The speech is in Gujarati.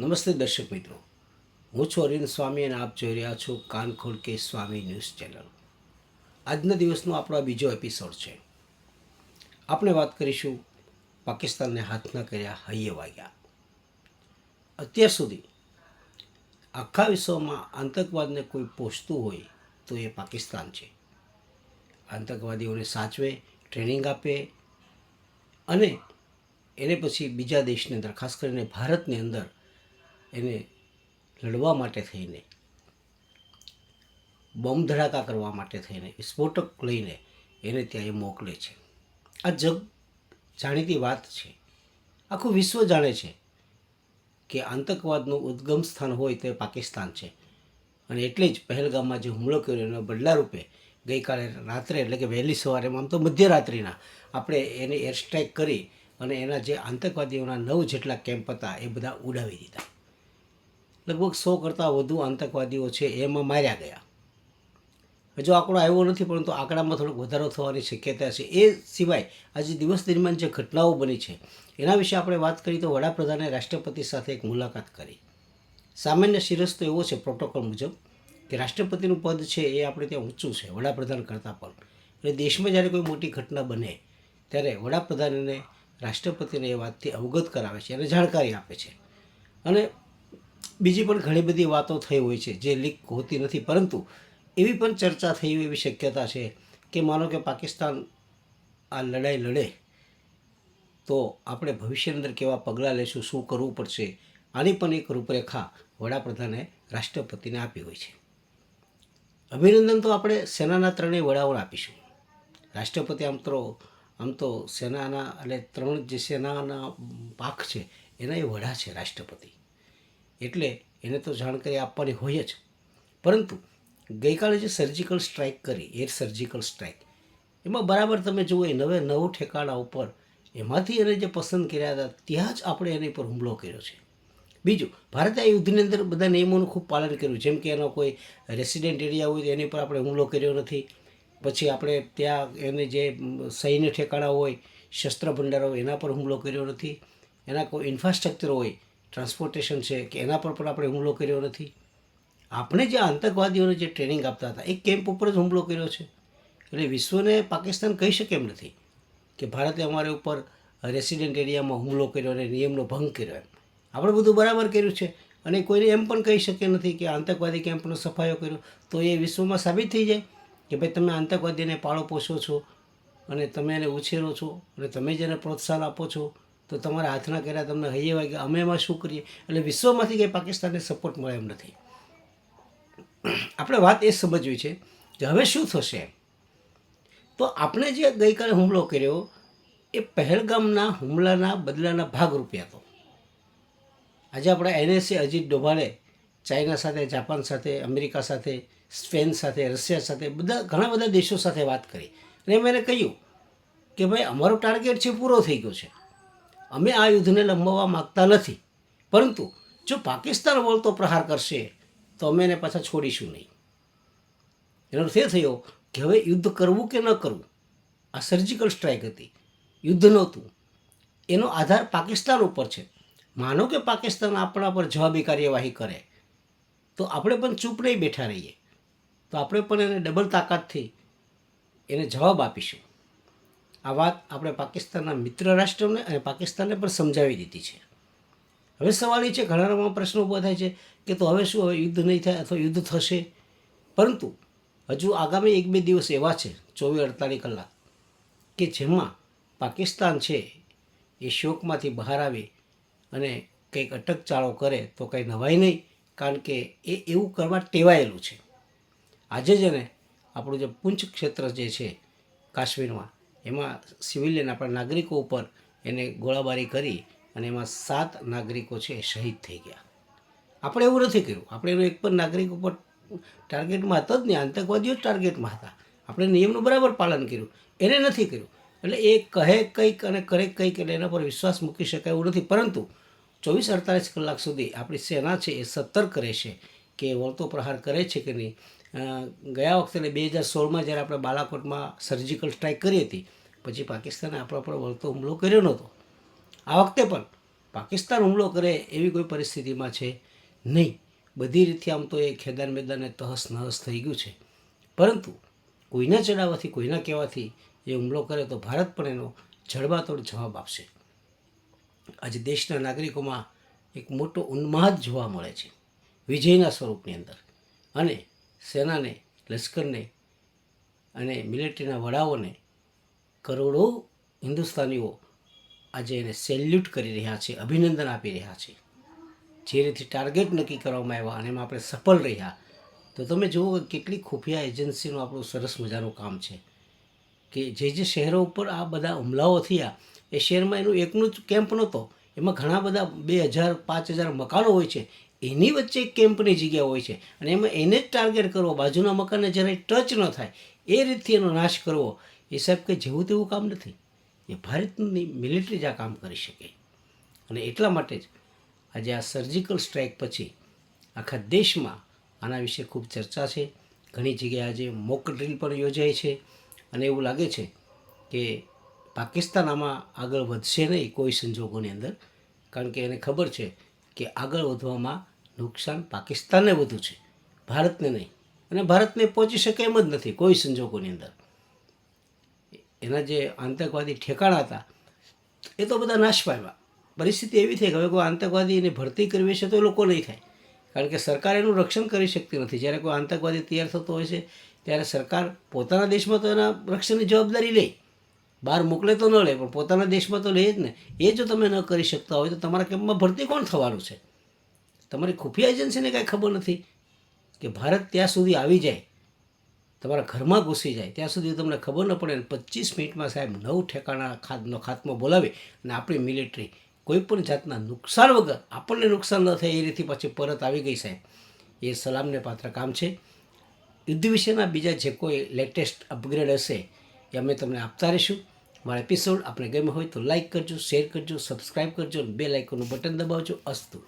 નમસ્તે દર્શક મિત્રો. હું છું અરવિંદ સ્વામી અને આપ જોઈ રહ્યા છો કાનખોડ કે સ્વામી ન્યૂઝ ચેનલ. આજના દિવસનો આપણો બીજો એપિસોડ છે. આપણે વાત કરીશું પાકિસ્તાનને હાથના કર્યા હૈયે વાગ્યા. અત્યાર સુધી આખા વિશ્વમાં આતંકવાદને કોઈ પોષતું હોય તો એ પાકિસ્તાન છે. આતંકવાદીઓને સાચવે ટ્રેનિંગ આપે અને એને પછી બીજા દેશને દરખાસ્ત કરીને ભારતની અંદર એને લડવા માટે થઈને બોમ્બ ધડાકા કરવા માટે થઈને વિસ્ફોટક લઈને એને ત્યાં એ મોકલે છે. આ જગ જાણીતી વાત છે. આખું વિશ્વ જાણે છે કે આતંકવાદનું ઉદ્ગમ સ્થાન હોય તે પાકિસ્તાન છે. અને એટલે જ પહેલગામમાં જે હુમલો કર્યો એના બદલારૂપે ગઈકાલે રાત્રે એટલે કે વહેલી સવારે, આમ તો મધ્યરાત્રિના, આપણે એને એર સ્ટ્રાઇક કરી અને એના જે આતંકવાદીઓના નવ જેટલા કેમ્પ હતા એ બધા ઉડાવી દીધા. લગભગ સો કરતાં વધુ આતંકવાદીઓ છે, એમાં માર્યા ગયા. હજુ આંકડો આવ્યો નથી, પરંતુ આંકડામાં થોડોક વધારો થવાની શક્યતા છે. એ સિવાય આજે દિવસ દરમિયાન જે ઘટનાઓ બની છે, એના વિશે આપણે વાત કરી તો વડાપ્રધાને રાષ્ટ્રપતિ સાથે એક મુલાકાત કરી. સામાન્ય શિરસ તો એવો છે પ્રોટોકોલ મુજબ કે રાષ્ટ્રપતિનું પદ છે એ આપણે ત્યાં ઊંચું છે, વડાપ્રધાન કરતાં પણ. એટલે દેશમાં જ્યારે કોઈ મોટી ઘટના બને, ત્યારે વડાપ્રધાનને રાષ્ટ્રપતિને એ વાતથી અવગત કરાવે છે અને જાણકારી આપે છે. અને બીજી પણ ઘણી બધી વાતો થઈ હોય છે, જે લીક હોતી નથી. પરંતુ એવી પણ ચર્ચા થઈ હોય એવી શક્યતા છે કે માનો કે પાકિસ્તાન આ લડાઈ લડે, તો આપણે ભવિષ્યની અંદર કેવા પગલાં લેશું, શું કરવું પડશે, આની પણ એક રૂપરેખા વડાપ્રધાને રાષ્ટ્રપતિને આપી હોય છે. અભિનંદન તો આપણે સેનાના ત્રણેય વડાઓને આપીશું. રાષ્ટ્રપતિ આમ તો આમ તો સેનાના, એટલે ત્રણ જે સેનાના પાક છે, એના એ વડા છે રાષ્ટ્રપતિ. એટલે એને તો જાણકારી આપવાની હોય જ. પરંતુ ગઈકાલે જે સર્જિકલ સ્ટ્રાઇક કરી એર સર્જિકલ સ્ટ્રાઇક એમાં બરાબર તમે જુઓ એ નવે નવ ઠેકાણા ઉપર એમાંથી એને જે પસંદ કર્યા હતા, ત્યાં જ આપણે એની પર હુમલો કર્યો છે. બીજું, ભારતે આ યુદ્ધની અંદર બધા નિયમોનું ખૂબ પાલન કર્યું. જેમ કે એનો કોઈ રેસિડેન્ટ એરિયા હોય એની પર આપણે હુમલો કર્યો નથી. પછી આપણે ત્યાં એને જે સૈન્ય ઠેકાણા હોય, શસ્ત્ર ભંડાર હોય, એના પર હુમલો કર્યો નથી. એના કોઈ ઇન્ફ્રાસ્ટ્રક્ચર હોય ટ્રાન્સપોર્ટેશન છે કે એના પર પણ આપણે હુમલો કર્યો નથી. આપણે જે આતંકવાદીઓને જે ટ્રેનિંગ આપતા હતા, એ કેમ્પ ઉપર જ હુમલો કર્યો છે. એટલે વિશ્વને પાકિસ્તાન કહી શકે એમ નથી કે ભારતે અમારે ઉપર રેસિડેન્ટ એરિયામાં હુમલો કર્યો અને નિયમનો ભંગ કર્યો એમ. આપણે બધું બરાબર કર્યું છે અને કોઈને એમ પણ કહી શકે નથી કે આતંકવાદી કેમ્પનો સફાયો કર્યો. તો એ વિશ્વમાં સાબિત થઈ જાય કે ભાઈ તમે આતંકવાદીને પાળો પોષો છો અને તમે એને ઉછેરો છો અને તમે જેને પ્રોત્સાહન આપો છો. તો તમારા હાથના કર્યા તમને હૈયે વાગે. અમે એમાં શું કરીએ? એટલે વિશ્વમાંથી કંઈ પાકિસ્તાનને સપોર્ટ મળે એમ નથી. આપણે વાત એ સમજવી છે કે હવે શું થશે? તો આપણે જે ગઈકાલે હુમલો કર્યો, એ પહેલગામના હુમલાના બદલાના ભાગરૂપે હતો. આજે આપણે એનએસએ અજીત ડોભાલે ચાઇના સાથે, જાપાન સાથે, અમેરિકા સાથે, સ્પેન સાથે, રશિયા સાથે બધા, ઘણા બધા દેશો સાથે વાત કરી. અને મેં કહ્યું કે ભાઈ, અમારો ટાર્ગેટ છે પૂરો થઈ ગયો છે. અમે આ યુદ્ધને લંબાવવા માગતા નથી. પરંતુ જો પાકિસ્તાન વળતો પ્રહાર કરશે, તો અમે એને પાછા છોડીશું નહીં. એનો અર્થ એ થયો કે હવે યુદ્ધ કરવું કે ન કરવું, આ સર્જિકલ સ્ટ્રાઇક હતી. યુદ્ધ નહોતું. એનો આધાર પાકિસ્તાન ઉપર છે. માનો કે પાકિસ્તાન આપણા પર જવાબી કાર્યવાહી કરે, તો આપણે પણ ચૂપ નહીં બેઠા રહીએ. તો આપણે પણ એને ડબલ તાકાતથી એને જવાબ આપીશું. આ વાત આપણે પાકિસ્તાનના મિત્ર રાષ્ટ્રોને અને પાકિસ્તાનને પણ સમજાવી દીધી છે. હવે સવાલ એ છે ઘણા નવા પ્રશ્નો ઊભા થાય છે કે તો હવે શું, હવે યુદ્ધ નહીં થાય અથવા યુદ્ધ થશે? પરંતુ હજુ આગામી એક બે દિવસ એવા છે, ચોવીસ અડતાલીસ કલાક, કે જેમાં પાકિસ્તાન છે એ શોકમાંથી બહાર આવી અને કંઈક અટકચાળો કરે તો કંઈ નવાય નહીં, કારણ કે એ એવું કરવા ટેવાયેલું છે. આજે જ એને આપણું જે પુંચ ક્ષેત્ર જે છે કાશ્મીરમાં એમાં સિવિલિયન આપણા નાગરિકો ઉપર એને ગોળાબારી કરી અને એમાં સાત નાગરિકો છે એ શહીદ થઈ ગયા. આપણે એવું નથી કર્યું આપણે એનો એક પણ નાગરિક ઉપર ટાર્ગેટમાં હતો જ નહીં. આતંકવાદીઓ જ ટાર્ગેટમાં હતા. આપણે નિયમનું બરાબર પાલન કર્યું. એને નથી કર્યું. એટલે એ કહે કંઈક અને કરે કંઈક એટલે એના પર વિશ્વાસ મૂકી શકાય એવું નથી. પરંતુ ચોવીસ અડતાલીસ કલાક સુધી આપણી સેના છે એ સતર્ક રહેશે કે વળતો પ્રહાર કરે છે કે નહીં. ગયા વખતે એટલે બે હજાર સોળમાં જ્યારે આપણે બાલાકોટમાં સર્જિકલ સ્ટ્રાઇક કરી હતી પછી પાકિસ્તાને આપણા પર વળતો હુમલો કર્યો નહોતો. આ વખતે પણ પાકિસ્તાન હુમલો કરે એવી કોઈ પરિસ્થિતિમાં છે નહીં. બધી રીતે આમ તો એ ખેદાન મેદાને તહસ નહસ થઈ ગયું છે. પરંતુ કોઈના ચડાવવાથી, કોઈના કહેવાથી એ હુમલો કરે તો ભારત પણ એનો જડબાતોડ જવાબ આપશે. આજે દેશના નાગરિકોમાં એક મોટો ઉન્માદ જોવા મળે છે, વિજયના સ્વરૂપની અંદર. અને સેનાને, લશ્કરને અને મિલિટરીના વડાઓને કરોડો હિન્દુસ્તાનીઓ આજે એને સેલ્યુટ કરી રહ્યા છે, અભિનંદન આપી રહ્યા છે. જે રીતે ટાર્ગેટ નક્કી કરવામાં આવ્યા અને એમાં આપણે સફળ રહ્યા, તો તમે જુઓ કેટલી ખુફિયા એજન્સીનું આપણું સરસ મજાનું કામ છે. કે જે જે શહેરો ઉપર આ બધા હુમલાઓ થયા, એ શહેરમાં એનું એકનું જ કેમ્પ નહોતો, એમાં ઘણા બધા બે હજાર, પાંચ હજાર મકાનો હોય છે, એની વચ્ચે એક કેમ્પની જગ્યા હોય છે અને એમાં એને જ ટાર્ગેટ કરવો, બાજુના મકાનને જ્યારે ટચ ન થાય, એ રીતથી એનો નાશ કરવો એ સાહેબ કંઈ જેવું તેવું કામ નથી. એ ભારતની મિલિટરી જ આ કામ કરી શકે. અને એટલા માટે જ આજે આ સર્જિકલ સ્ટ્રાઇક પછી આખા દેશમાં આના વિશે ખૂબ ચર્ચા છે. ઘણી જગ્યાએ આજે મોક ડ્રીલ પણ યોજાય છે. અને એવું લાગે છે કે પાકિસ્તાન આમાં આગળ વધશે નહીં કોઈ સંજોગોની અંદર. કારણ કે એને ખબર છે કે આગળ વધવામાં નુકસાન પાકિસ્તાનને વધુ છે. ભારતને નહીં. અને ભારતને પહોંચી શકે એમ જ નથી કોઈ સંજોગોની અંદર. એના જે આતંકવાદી ઠેકાણા હતા, એ તો બધા નાશ પામ્યા. પરિસ્થિતિ એવી થઈ કે હવે કોઈ આતંકવાદીની ભરતી કરવી છે તો એ લોકો નહીં થાય. કારણ કે સરકાર એનું રક્ષણ કરી શકતી નથી. જ્યારે કોઈ આતંકવાદી તૈયાર થતો હોય છે, ત્યારે સરકાર પોતાના દેશમાં તો એના રક્ષણની જવાબદારી લે. બહાર મોકલે તો ન લે, પણ પોતાના દેશમાં તો લે જ ને. એ જો તમે ન કરી શકતા હોય તો તમારા કેમ્પમાં ભરતી કોણ થવાનું છે? તમારી ખુફિયા એજન્સીને કાંઈ ખબર નથી કે ભારત ત્યાં સુધી આવી જાય. તમારા ઘરમાં ઘૂસી જાય, ત્યાં સુધી તમને ખબર ન પડે અને પચીસ મિનિટમાં સાહેબ નવ ઠેકાણા ખાતનો ખાતમો બોલાવી અને આપણી મિલિટરી કોઈ પણ જાતના નુકસાન વગર આપણને નુકસાન ન થાય એ રીતે પછી પરત આવી ગઈ સાહેબ. એ સલામને પાત્ર કામ છે. યુદ્ધ વિશેના બીજા જે કોઈ લેટેસ્ટ અપગ્રેડ હશે એ અમે તમને આપતા રહીશું. મારા એપિસોડ આપણે ગમ્યો હોય તો લાઇક કરજો શેર કરજો સબસ્ક્રાઈબ કરજો અને બે લાઇકોનું બટન દબાવજો. અસ્તુ.